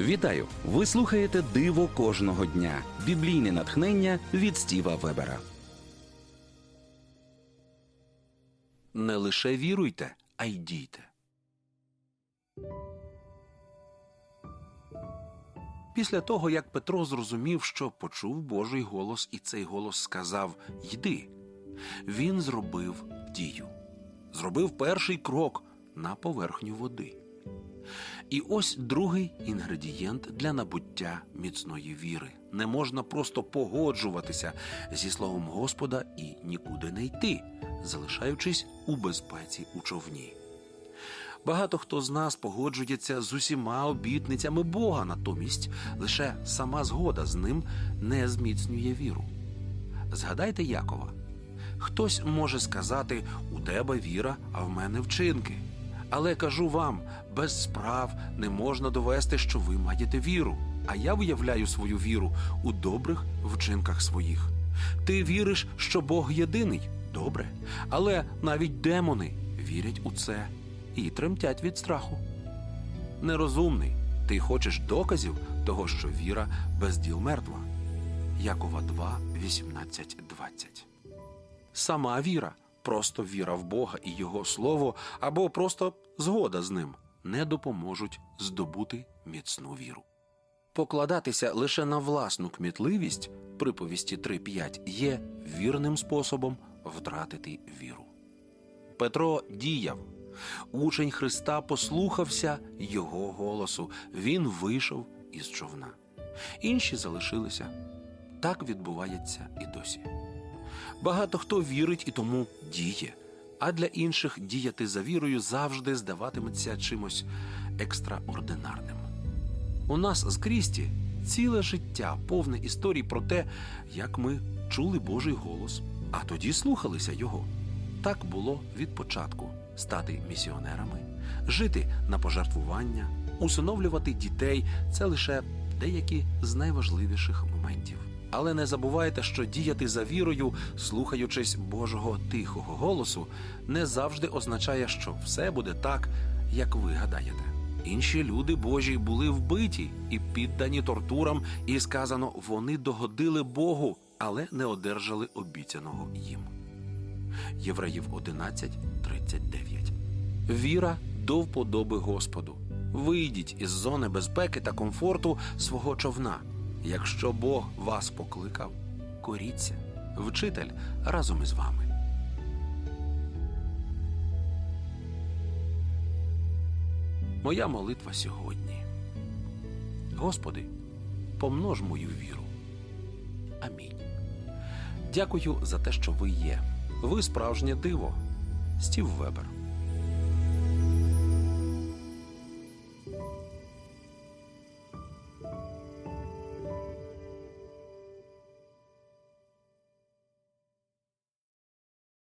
Вітаю! Ви слухаєте Диво кожного дня. Біблійне натхнення від Стіва Вебера. Не лише віруйте, а й дійте. Після того, як Петро зрозумів, що почув Божий голос, і цей голос сказав Йди, він зробив дію, зробив перший крок на поверхню води. І ось другий інгредієнт для набуття міцної віри. Не можна просто погоджуватися зі словом Господа і нікуди не йти, залишаючись у безпеці у човні. Багато хто з нас погоджується з усіма обітницями Бога, натомість лише сама згода з ним не зміцнює віру. Згадайте Якова. Хтось може сказати: у тебе віра, а в мене вчинки. Але кажу вам, без справ не можна довести, що ви маєте віру. А я виявляю свою віру у добрих вчинках своїх. Ти віриш, що Бог єдиний? Добре. Але навіть демони вірять у це і тремтять від страху. Нерозумний, ти хочеш доказів того, що віра без діл мертва. Якова 2, 18, 20. Сама віра, просто віра в Бога і Його Слово, або просто згода з ним не допоможуть здобути міцну віру. Покладатися лише на власну кмітливість приповісті 3.5 є вірним способом втратити віру. Петро діяв. Учень Христа послухався Його голосу. Він вийшов із човна. Інші залишилися. Так відбувається і досі. Багато хто вірить і тому діє, а для інших діяти за вірою завжди здаватиметься чимось екстраординарним. У нас з Крісті ціле життя повне історій про те, як ми чули Божий голос, а тоді слухалися його. Так було від початку стати місіонерами, жити на пожертвування, усиновлювати дітей це лише деякі з найважливіших моментів. Але не забувайте, що діяти за вірою, слухаючись Божого тихого голосу, не завжди означає, що все буде так, як ви гадаєте. Інші люди Божі були вбиті і піддані тортурам, і сказано, вони догодили Богу, але не одержали обіцяного їм. Євреїв 11, 39. Віра до вподоби Господу. Вийдіть із зони безпеки та комфорту свого човна. Якщо Бог вас покликав, коріться, вчитель разом із вами. Моя молитва сьогодні. Господи, помнож мою віру. Амінь. Дякую за те, що ви є. Ви справжнє диво. Стів Вебер.